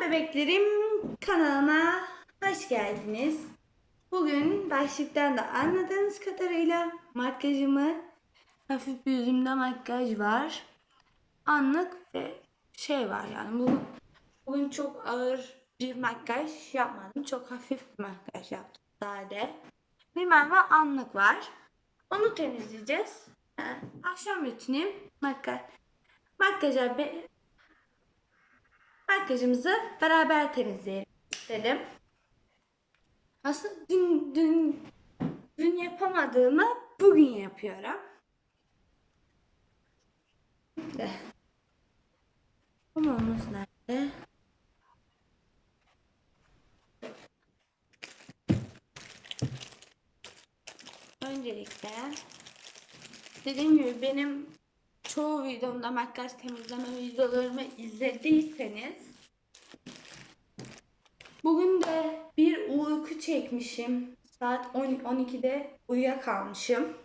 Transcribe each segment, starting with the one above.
Bebeklerim kanalıma hoş geldiniz. Bugün başlıktan da anladığınız kadarıyla makyajımı hafif bir yüzümde makyaj var. Anlık ve şey var yani bugün, bugün çok ağır bir makyaj yapmadım. Çok hafif bir makyaj yaptım sade. Rimel ve anlık var. Onu temizleyeceğiz. Ha, Akşam rutinim makyaj. Makyaja be, makyajımızı beraber temizleyelim dedim. Aslında dün, dün, dün yapamadığımı bugün yapıyorum. De. Kumumuz nerede? Öncelikle dediğim gibi benim çoğu videomda makyaj temizleme videolarımı izlediyseniz bugün de bir uyku çekmişim. Saat 10 12'de uyuyakalmışım.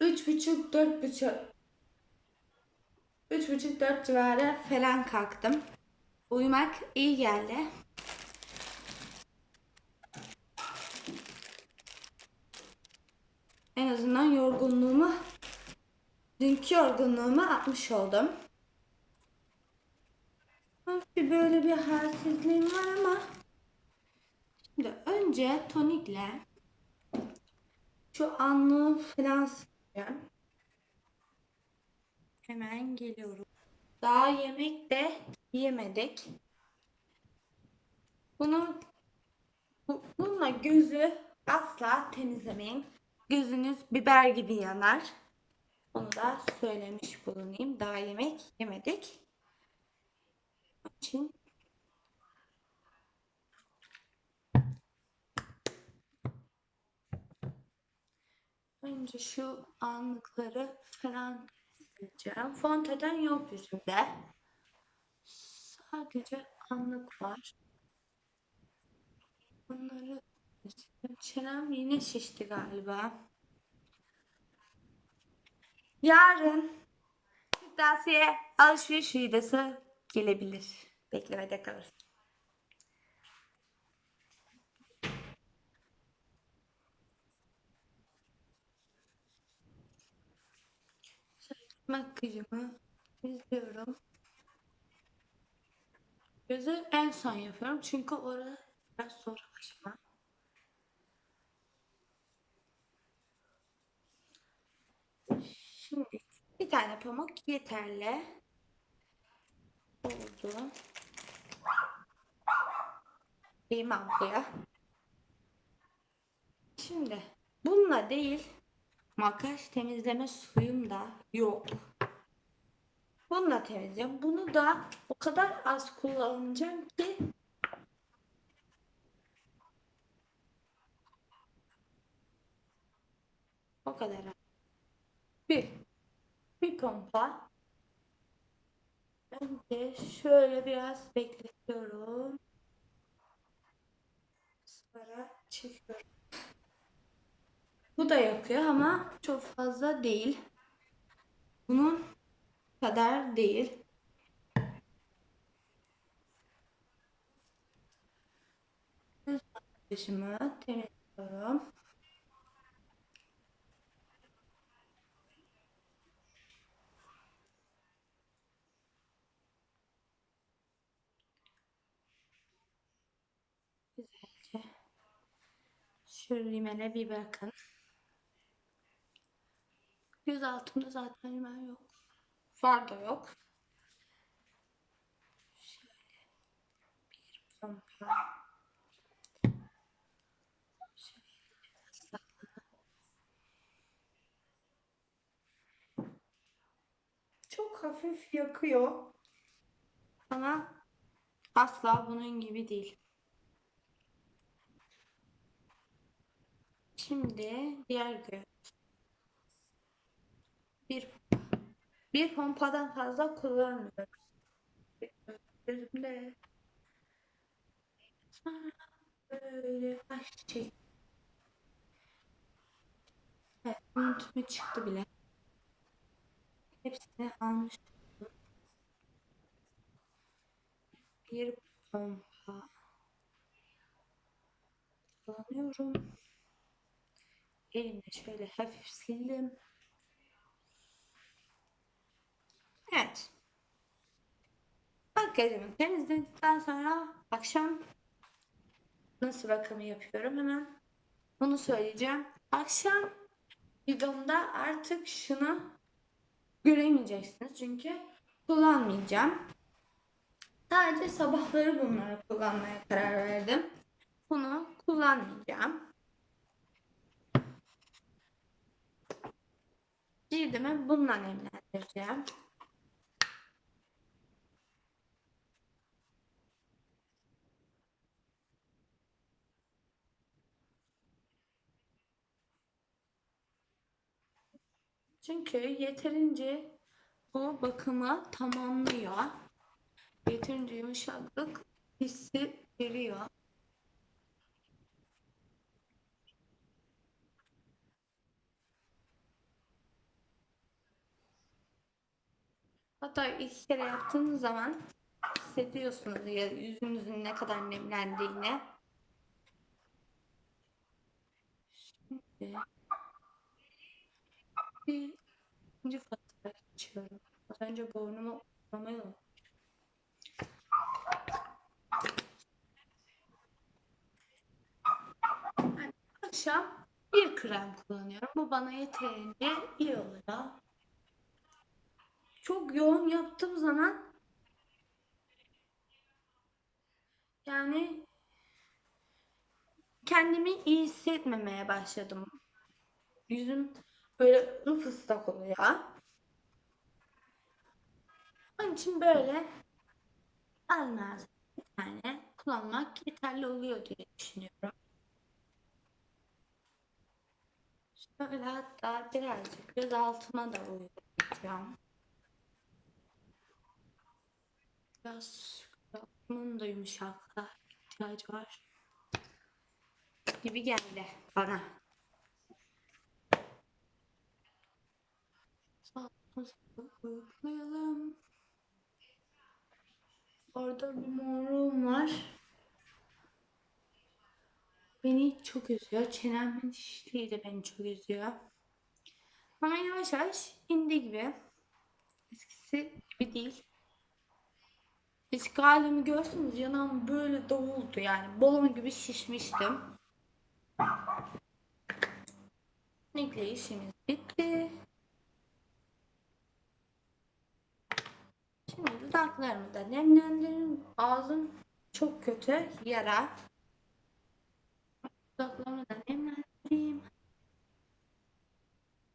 3.30 4.30 3.30 4 civarı falan kalktım. Uyumak iyi geldi. En azından yorgunluğumu dünkü yorgunluğumu atmış oldum. Hafif böyle bir halsizliğim var ama şimdi önce tonikle şu anlığı falan sileceğim. Hemen geliyorum. Daha yemek de yemedik. Bunu bu, bununla gözü asla temizlemeyin. Gözünüz biber gibi yanar. Onu da söylemiş bulunayım. Daha yemek yemedik. İçin önce şu anlıkları falan sileceğim. Fontadan yok yüzümde. Sadece anlık var. Bunları çenem yine şişti galiba. Yarın kırtasiye alışveriş videosu gelebilir. Beklemede kalır. Makyajımı izliyorum. Gözü en son yapıyorum çünkü orada biraz zor aşama. Şimdi bir tane pamuk yeterli. Oldu. Bilmem buraya. Şimdi bununla değil makyaj temizleme suyum da yok. Bununla temizleyeceğim. Bunu da o kadar az kullanacağım ki o kadar. Bir. Bir pompa. Önce şöyle biraz bekletiyorum. Sonra çekiyorum. Bu da yakıyor ama çok fazla değil. Bunun kadar değil. Başımı temizliyorum. Şu rimele bir bakın. Göz altında zaten rimel yok. Far da yok. Şöyle bir pompa. Çok hafif yakıyor. Ama asla bunun gibi değil. Şimdi diğer göz. Bir bir pompadan fazla kullanmıyorum. Gözümde böyle kaş çek. Evet, unutma çıktı bile. Hepsini almış. bir pompa kullanıyorum. Elimle şöyle hafif sildim. Evet. Makyajımı temizledikten sonra akşam nasıl bakımı yapıyorum hemen onu söyleyeceğim. Akşam videomda artık şunu göremeyeceksiniz çünkü kullanmayacağım. Sadece sabahları bunları kullanmaya karar verdim. Bunu kullanmayacağım. Cildimi bununla nemlendireceğim. Çünkü yeterince bu bakımı tamamlıyor. Yeterince yumuşaklık hissi veriyor. Hatta ilk kere yaptığınız zaman hissediyorsunuz ya yüzünüzün ne kadar nemlendiğini. Şimdi bir ikinci fatura geçiyorum. Az önce burnumu unuttum. Ben akşam bir krem kullanıyorum. Bu bana yeterince iyi oluyor. Çok yoğun yaptığım zaman yani kendimi iyi hissetmemeye başladım. Yüzüm böyle ıslak oluyor. Onun için böyle az bir tane kullanmak yeterli oluyor diye düşünüyorum. Şöyle hatta birazcık göz altıma da uygulayacağım. Biraz kulağımın da yumuşaklığa ihtiyacı var. Gibi geldi bana. Uygulayalım. Orada bir morluğum var. Beni çok üzüyor. Çenemin şişliği de beni çok üzüyor. Ama yavaş yavaş indi gibi. Eskisi gibi değil. Eski halimi görseniz yanağım böyle davuldu yani. Balon gibi şişmiştim. Kesinlikle işimiz bitti. Şimdi dudaklarımı da nemlendirin. Ağzım çok kötü. Yara. Dudaklarımı da nemlendireyim.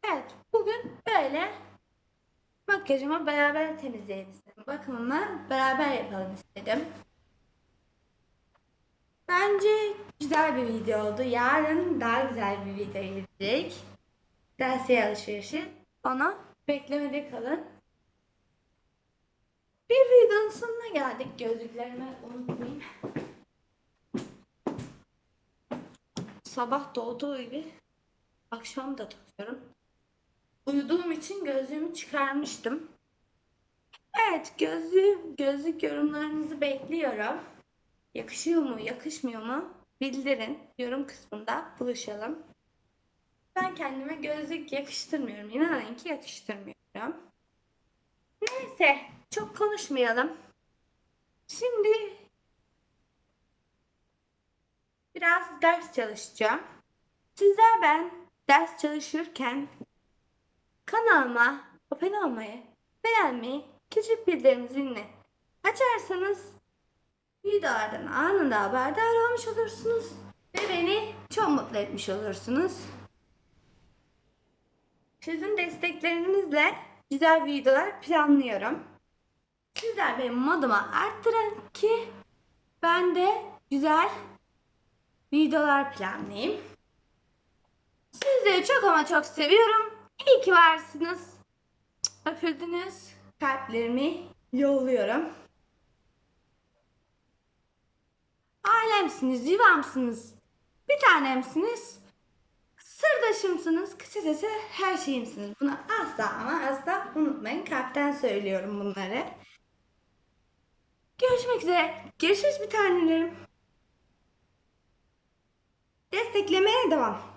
Evet. Bugün böyle makyajımı beraber temizleyelim istedim. Bakımımı beraber yapalım istedim. Bence güzel bir video oldu. Yarın daha güzel bir video gelecek. Dersiye alışverişi. Ona beklemede kalın. Bir videonun sonuna geldik. Gözlüklerimi unutmayayım. Sabah doğduğu gibi akşam da takıyorum. Uyuduğum için gözlüğümü çıkarmıştım. Evet gözlüğü, gözlük yorumlarınızı bekliyorum. Yakışıyor mu, yakışmıyor mu? Bildirin. Yorum kısmında buluşalım. Ben kendime gözlük yakıştırmıyorum. İnanın ki yakıştırmıyorum. Neyse, çok konuşmayalım. Şimdi biraz ders çalışacağım. Sizler ben ders çalışırken kanalıma abone olmayı, beğenmeyi, küçük bildirim zilini açarsanız videolardan anında haberdar olmuş olursunuz ve beni çok mutlu etmiş olursunuz. Sizin desteklerinizle güzel videolar planlıyorum. Sizler benim modumu arttırın ki ben de güzel videolar planlayayım. Sizleri çok ama çok seviyorum. İyi ki varsınız. Öpüldünüz. Kalplerimi yolluyorum. Ailemsiniz, yuvamsınız. Bir tanemsiniz. Sırdaşımsınız. Kısacası her şeyimsiniz. Bunu asla ama asla unutmayın. Kalpten söylüyorum bunları. Görüşmek üzere. Görüşürüz bir tanelerim. Desteklemeye devam.